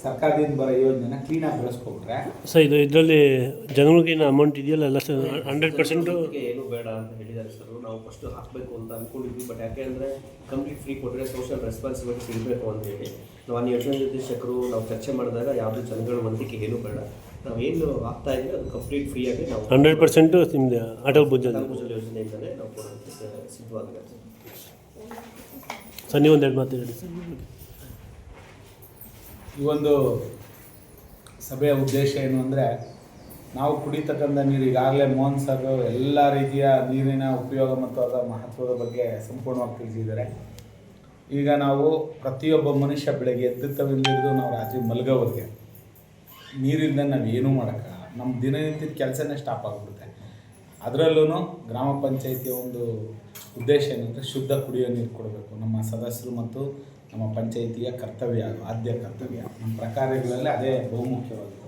ಸರ್ಕಾರದಿಂದ ಬರೋ ಯೋಜನೆನ ಕ್ಲೀನಾಗಿ ಬೆಳೆಸ್ಕೊಬಿಟ್ರೆ ಸರ್ ಇದು ಇದರಲ್ಲಿ ಜನಗಳಿಗೇನು ಅಮೌಂಟ್ ಇದೆಯಲ್ಲ ಎಲ್ಲ ಸರ್? ಹಂಡ್ರೆಡ್ ಪರ್ಸೆಂಟು ಏನು ಬೇಡ ಅಂತ ಹೇಳಿದ್ದಾರೆ ಸರ್ ನಾವು ಫಸ್ಟ್ ಹಾಕಬೇಕು ಅಂತ ಅಂದ್ಕೊಂಡಿದ್ವಿ ಬಟ್ ಯಾಕೆ ಅಂದರೆ ಕಂಪ್ಲೀಟ್ ಫ್ರೀ ಕೊಟ್ಟರೆ ಸೋಷಿಯಲ್ ರೆಸ್ಪಾನ್ಸಿಬಿಲಿಟಿ ಸಿಗಬೇಕು ಅಂತ ಹೇಳಿ. ನಾವು ಆ ಯೋಜನೆ ನಿರ್ದೇಶಕರು ನಾವು ಚರ್ಚೆ ಮಾಡಿದಾಗ ಯಾವುದೇ ಜನಗಳ ವಂತಿಕೆ ಏನು ಬೇಡ. ನಾವು ಏನು ಆಗ್ತಾ ಅದು ಕಂಪ್ಲೀಟ್ ಫ್ರೀಯಾಗಿ ನಾವು ಹಂಡ್ರೆಡ್ ಪರ್ಸೆಂಟು ನಿಮ್ಮದು ಅಟಲ್ ಭುಜಲ್ ಭುಜಲ್ ಯೋಜನೆಯಿಂದಲೇ ನಾವು ಕೊಡೋದಕ್ಕೆ ಸಿದ್ಧವಾಗಿದೆ ಸರ್ ನೀವು ಒಂದೆರಡು ಎರಡು ಮಾತು ಹೇಳಿ. ಸರ್ ಈ ಒಂದು ಸಭೆಯ ಉದ್ದೇಶ ಏನು ಅಂದರೆ, ನಾವು ಕುಡಿತಕ್ಕಂಥ ನೀರು ಈಗಾಗಲೇ ಮೋಹನ್ ಸರ್ ಎಲ್ಲ ರೀತಿಯ ನೀರಿನ ಉಪಯೋಗ ಮತ್ತು ಅದರ ಮಹತ್ವದ ಬಗ್ಗೆ ಸಂಪೂರ್ಣವಾಗಿ ತಿಳಿಸಿದ್ದಾರೆ. ಈಗ ನಾವು ಪ್ರತಿಯೊಬ್ಬ ಮನುಷ್ಯ ಬೆಳಗ್ಗೆ ಎದ್ದಿತ್ತವಿಂದ ಹಿಡಿದು ನಾವು ರಾತ್ರಿ ಮಲಗೋವರೆಗೆ ನೀರಿಂದ ನಾವು ಏನೂ ಮಾಡೋಕ್ಕಾಗಲ್ಲ ನಮ್ಮ ದಿನನಿತ್ಯದ ಕೆಲಸನೇ ಸ್ಟಾಪ್ ಆಗಿಬಿಡುತ್ತೆ. ಅದರಲ್ಲೂ ಗ್ರಾಮ ಪಂಚಾಯಿತಿಯ ಒಂದು ಉದ್ದೇಶ ಏನಂದರೆ ಶುದ್ಧ ಕುಡಿಯೋ ನೀರು ಕೊಡಬೇಕು. ನಮ್ಮ ಸದಸ್ಯರು ಮತ್ತು ನಮ್ಮ ಪಂಚಾಯಿತಿಯ ಕರ್ತವ್ಯ ಆದ್ಯ ಕರ್ತವ್ಯ. ನಮ್ಮ ಪ್ರಕಾರಗಳಲ್ಲಿ ಅದೇ ಬಹುಮುಖ್ಯವಾಗಿದೆ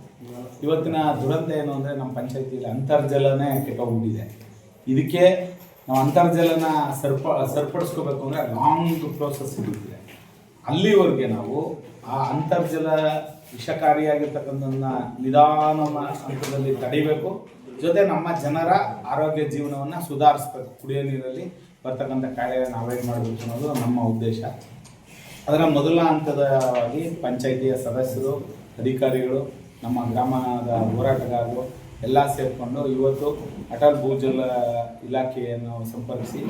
ಇವತ್ತಿನ ದುರಂತ ಏನು ಅಂದರೆ ನಮ್ಮ ಪಂಚಾಯಿತಿಯಲ್ಲಿ ಅಂತರ್ಜಲನೇ ಕೆಟ್ಟೋಗ್ಬಿಟ್ಟಿದೆ. ಇದಕ್ಕೆ ನಾವು ಅಂತರ್ಜಲನ ಸರ್ಪ, ಸರಿಪಡಿಸ್ಕೋಬೇಕು ಅಂದರೆ ಲಾಂಗ್ ಪ್ರೋಸೆಸ್ ಇರುತ್ತೆ ಅಲ್ಲಿವರೆಗೆ ನಾವು ಆ ಅಂತರ್ಜಲ ವಿಷಕಾರಿಯಾಗಿರ್ತಕ್ಕಂಥದನ್ನ ನಿಧಾನ ಹಂತದಲ್ಲಿ ತಡಿಬೇಕು. ಜೊತೆ ನಮ್ಮ ಜನರ ಆರೋಗ್ಯ ಜೀವನವನ್ನು ಸುಧಾರಿಸ್ಬೇಕು. ಕುಡಿಯೋ ನೀರಲ್ಲಿ ಬರ್ತಕ್ಕಂಥ ಕಾಯಿಲೆಗಳನ್ನು ಅವಾಯ್ಡ್ ಮಾಡಬೇಕು ಅನ್ನೋದು ನಮ್ಮ ಉದ್ದೇಶ. ಅದರ ಮೊದಲ ಹಂತದವಾಗಿ ಪಂಚಾಯಿತಿಯ ಸದಸ್ಯರು, ಅಧಿಕಾರಿಗಳು, ನಮ್ಮ ಗ್ರಾಮದ ಹೋರಾಟಗಾರರು ಎಲ್ಲ ಸೇರಿಕೊಂಡು ಇವತ್ತು ಅಟಲ್ ಭೂಜಲ ಇಲಾಖೆಯನ್ನು ಸಂಪರ್ಕಿಸಿ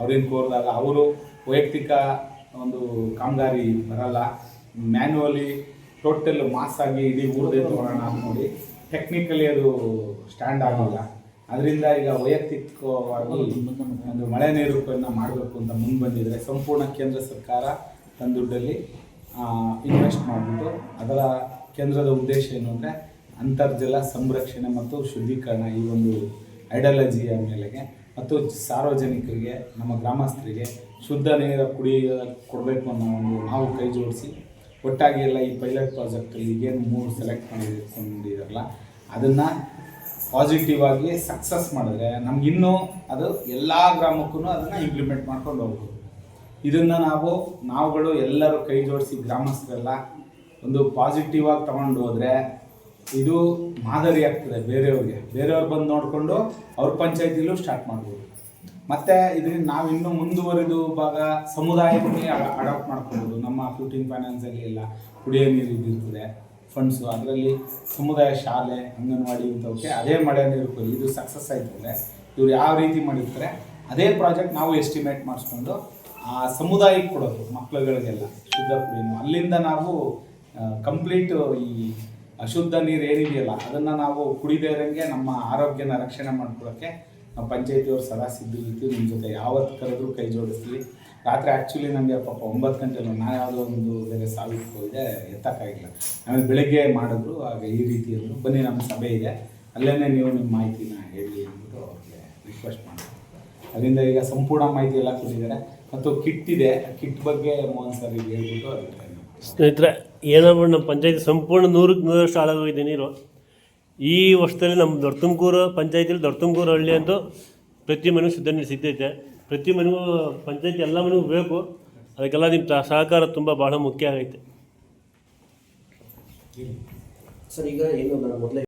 ಅವ್ರೇನು ಕೋರಿದಾಗ ಅವರು ವೈಯಕ್ತಿಕ ಒಂದು ಕಾಮಗಾರಿ ಬರಲ್ಲ. ಮ್ಯಾನ್ಯುವಲಿ ಟೋಟಲ್ ಮಾಸ್ ಆಗಿ ಇಡೀ ಊರದೇ ತಗೊಳ್ಳೋಣ ಅಂತ ನೋಡಿ. ಟೆಕ್ನಿಕಲಿ ಅದು ಸ್ಟ್ಯಾಂಡ್ ಆಗಲ್ಲ. ಅದರಿಂದ ಈಗ ವೈಯಕ್ತಿಕವಾಗಿ ಒಂದು ಮಳೆ ನೀರು ಮಾಡಬೇಕು ಅಂತ ಮುಂದೆ ಬಂದಿದ್ರೆ ಸಂಪೂರ್ಣ ಕೇಂದ್ರ ಸರ್ಕಾರ ತನ್ನ ದುಡ್ಡಲ್ಲಿ ಇನ್ವೆಸ್ಟ್ ಮಾಡಿಬಿಟ್ಟು ಅದರ ಕೇಂದ್ರದ ಉದ್ದೇಶ ಏನು ಅಂದರೆ ಅಂತರ್ಜಲ ಸಂರಕ್ಷಣೆ ಮತ್ತು ಶುದ್ಧೀಕರಣ ಈ ಒಂದು ಐಡಿಯಾಲಜಿಯ ಮೇಲೆಗೆ ಮತ್ತು ಸಾರ್ವಜನಿಕರಿಗೆ, ನಮ್ಮ ಗ್ರಾಮಸ್ಥರಿಗೆ ಶುದ್ಧ ನೀರು ಕುಡಿಯ ಕೊಡಬೇಕು ಅನ್ನೋ ಒಂದು ನಾವು ಕೈ ಜೋಡಿಸಿ ಒಟ್ಟಾಗಿ ಎಲ್ಲ ಈ ಪೈಲಟ್ ಪ್ರಾಜೆಕ್ಟಲ್ಲಿ ಏನು ಮೂರು ಸೆಲೆಕ್ಟ್ ಮಾಡಿಕೊಂಡಿರಲ್ಲ ಅದನ್ನು ಪಾಸಿಟಿವ್ ಆಗಿ ಸಕ್ಸಸ್ ಮಾಡಿದ್ರೆ ನಮಗಿನ್ನೂ ಅದು ಎಲ್ಲ ಗ್ರಾಮಕ್ಕೂ ಅದನ್ನು ಇಂಪ್ಲಿಮೆಂಟ್ ಮಾಡ್ಕೊಂಡು ಹೋಗ್ಬೋದು. ಇದನ್ನು ನಾವು, ನಾವುಗಳು ಎಲ್ಲರೂ ಕೈ ಜೋಡಿಸಿ ಗ್ರಾಮಸ್ಥರೆಲ್ಲ ಒಂದು ಪಾಸಿಟಿವ್ ಆಗಿ ತಗೊಂಡು ಹೋದರೆ ಇದು ಮಾದರಿ ಆಗ್ತದೆ ಬೇರೆಯವ್ರಿಗೆ. ಬೇರೆಯವ್ರು ಬಂದು ನೋಡಿಕೊಂಡು ಅವ್ರ ಪಂಚಾಯತಿಲೂ ಸ್ಟಾರ್ಟ್ ಮಾಡ್ಬೋದು. ಮತ್ತು ಇದರಿಂದ ನಾವು ಇನ್ನೂ ಮುಂದುವರೆದು ಭಾಗ ಸಮುದಾಯಕ್ಕೆ ಅಡಾಪ್ಟ್ ಮಾಡ್ಕೊಬೋದು. ನಮ್ಮ ಫಿಫ್ಟೀನ್ ಫೈನಾನ್ಸಲ್ಲಿ ಎಲ್ಲ ಕುಡಿಯೋ ನೀರು ಇದಿರ್ತದೆ ಫಂಡ್ಸು ಅದರಲ್ಲಿ ಸಮುದಾಯ ಶಾಲೆ, ಅಂಗನವಾಡಿ ಇಂಥವಕ್ಕೆ ಅದೇ ಮಳೆ ನೀರು ಇದು ಸಕ್ಸಸ್ ಆಯ್ತಂದರೆ ಇವ್ರು ಯಾವ ರೀತಿ ಮಾಡಿರ್ತಾರೆ, ಅದೇ ಪ್ರಾಜೆಕ್ಟ್ ನಾವು ಎಸ್ಟಿಮೇಟ್ ಮಾಡಿಸ್ಕೊಂಡು ಆ ಸಮುದಾಯಕ್ಕೆ ಕೊಡೋದು ಮಕ್ಕಳುಗಳಿಗೆಲ್ಲ ಶುದ್ಧ ಕುಡಿಯೋ ಅಲ್ಲಿಂದ ನಾವು ಕಂಪ್ಲೀಟ್ ಈ ಅಶುದ್ಧ ನೀರು ಏನಿದೆಯಲ್ಲ ಅದನ್ನು ನಾವು ಕುಡಿದೇ ಇರೋಂಗೆ ನಮ್ಮ ಆರೋಗ್ಯನ ರಕ್ಷಣೆ ಮಾಡ್ಕೊಳ್ಳೋಕ್ಕೆ ನಾವು ಪಂಚಾಯತಿಯವರು ಸದಾ ಸಿದ್ಧಿರ್ತೀವಿ ನಿಮ್ಮ ಜೊತೆ ಯಾವತ್ತು ಕರೆದ್ರೂ ಕೈ ಜೋಡಿಸ್ತೀವಿ. ರಾತ್ರಿ ಆ್ಯಕ್ಚುಲಿ ನನಗೆ ಪಾಪ ಒಂಬತ್ತು ಗಂಟೆ ನಾನು ಯಾವುದೋ ಒಂದು ಬೇರೆ ಸಾವಿಗೆ ಹೋಗಿದೆ ಎತ್ತಕ್ಕಾಗಿಲ್ಲ ಆಮೇಲೆ ಬೆಳಗ್ಗೆ ಮಾಡಿದ್ರು, ಆಗ ಈ ರೀತಿ ಅಂದರು ಬನ್ನಿ ನಮ್ಮ ಸಭೆ ಇದೆ. ಅಲ್ಲೇ ನೀವು ನಿಮ್ಮ ಮಾಹಿತಿನ ಹೇಳಿ ಅಂದ್ಬಿಟ್ಟು ಅವ್ರಿಗೆ ರಿಕ್ವೆಸ್ಟ್ ಮಾಡಿದ್ರು. ಅದರಿಂದ ಈಗ ಸಂಪೂರ್ಣ ಮಾಹಿತಿ ಎಲ್ಲ ಕೊಟ್ಟಿದ್ದಾರೆ. ಮತ್ತು ಕಿಟ್ ಇದೆ ಕಿಟ್ ಬಗ್ಗೆ ಮೋಹನ್ ಸರ್ಗೆ ಹೇಳ್ಬಿಟ್ಟು ಅದಕ್ಕೆ ಸ್ನೇಹಿತರೆ ಏನೋ ನಮ್ಮ ಪಂಚಾಯತಿ ಸಂಪೂರ್ಣ ನೂರಕ್ಕೆ ನೂರಷ್ಟು ಹಾಳಾಗೋಗಿದೆ ನೀರು. ಈ ವರ್ಷದಲ್ಲಿ ನಮ್ಮ ದೊಡ್ಡ ತುಮಕೂರು ಪಂಚಾಯತಿಲಿ ದೊಡ್ಡ ತುಮಕೂರು ಹಳ್ಳಿ ಅಂತೂ ಪ್ರತಿ ಮನೆಗೂ ಶುದ್ಧ ನೀರು ಸಿಗ್ತೈತೆ ಪ್ರತಿ ಮನೆಗೂ, ಪಂಚಾಯತಿ ಎಲ್ಲ ಮನೆಗೂ ಬೇಕು. ಅದಕ್ಕೆಲ್ಲ ನಿಮ್ಮ ಸಹಕಾರ ತುಂಬ ಭಾಳ ಮುಖ್ಯ ಆಗೈತೆ. ಸರ್, ಈಗ ಏನು, ನಾನು ಮೊದಲೇ